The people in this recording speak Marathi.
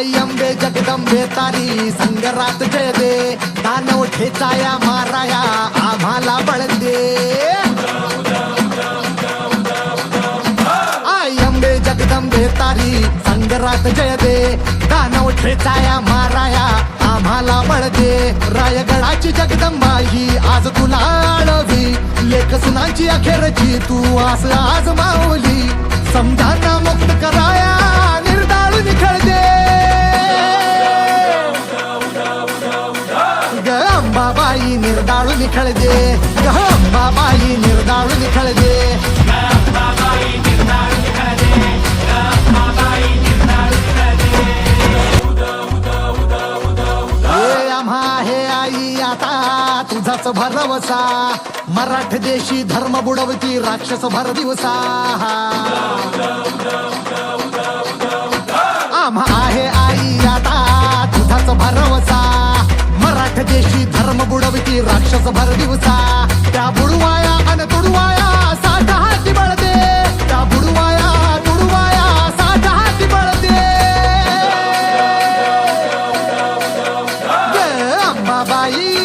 आई अंबे जगदंबे तारी संगरात जय दे दानव ठेचाया माराया आम्हाला बळ दे आई अंबे जगदंबे तारी संगरात जय दे दानव ठेचाया माराया आम्हाला बळ दे रायगडाची जगदंबा ही आज तुला आळवी. लेख सुनाची अखेरची तू आस आज माऊ निर्दाळू निखळ दे बाबाई अंबाबाई निर्दाळू निखळ दे हे हे आई आता तुझाच भरवसा. मराठ देशी धर्म बुडवती राक्षस भर दिवसा. आम्हा आहे राक्षस भर दिवसा त्या बुडवाया अन तुडवाया साठा हाती बळते त्या बुडवाया तुडवाया साठा हाती बळते अंबाबाई.